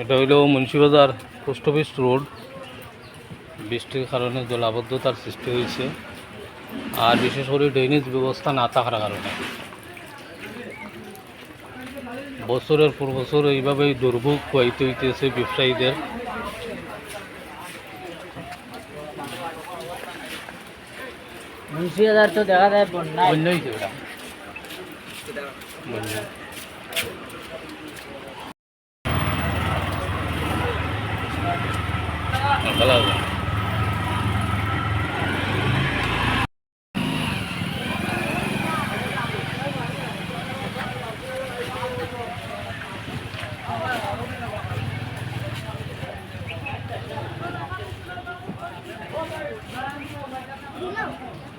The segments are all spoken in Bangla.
এটা হইল মুন্সিবাজার পোস্ট অফিস রোড। বৃষ্টির কারণে জলাবদ্ধতার সৃষ্টি হয়েছে। আর বিশেষ করে ড্রেনেজ ব্যবস্থা না থাকার কারণে। বছরের পর বছর এইভাবেই দুর্ভোগ পোয়াইতে হইতেছে ব্যবসায়ীদের। মুন্সিবাজার তো দেখা যায় বন্যায়। বন্যা হয়েছে এটা বন্যা ভালো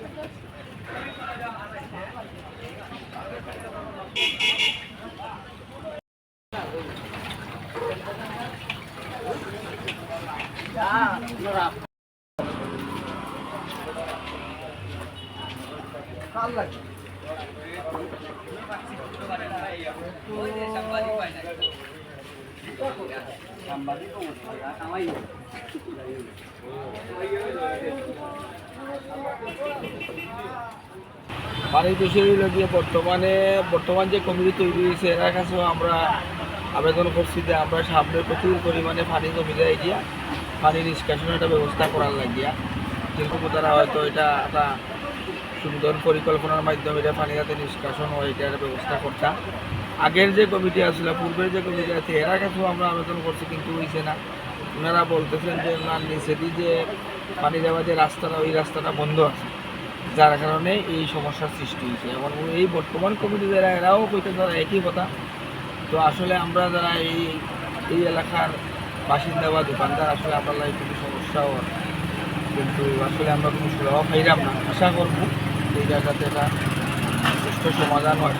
পানির বিষয় বর্তমানে, বর্তমান যে কমিটি তৈরি হয়েছে এর কাছেও আমরা আবেদন করছি যে আমরা সামনে প্রচুর পরিমাণে পানি জমি দেয় গিয়া পানি নিষ্কাশনের একটা ব্যবস্থা করার লাগিয়া কিন্তু তারা হয়তো এটা একটা সুন্দর পরিকল্পনার মাধ্যমে এটা পানি যাতে নিষ্কাশন হয় এটা একটা ব্যবস্থা করতাম আগের যে কমিটি আসলে, পূর্বের যে কমিটি আছে, এরা কাছেও আমরা আবেদন করছি, কিন্তু হয়েছে না। ওনারা বলতেছেন যে ওনার নিচেদি যে পানি দেওয়া যে রাস্তাটা, ওই রাস্তাটা বন্ধ আছে। যার কারণে এই সমস্যার সৃষ্টি হয়েছে এবং এই বর্তমান কমিটি যারা, এরাও কইতে তারা একই কথা। তো আসলে আমরা যারা এই এই এলাকার বাসিন্দা বা দোকানদার, আসলে আমার খুবই সমস্যাও হয়। কিন্তু আসলে আমরা কোনো সুরাহ পাইলাম না আশা করব এই জায়গাতে একটা সুস্থ সমাধান হয়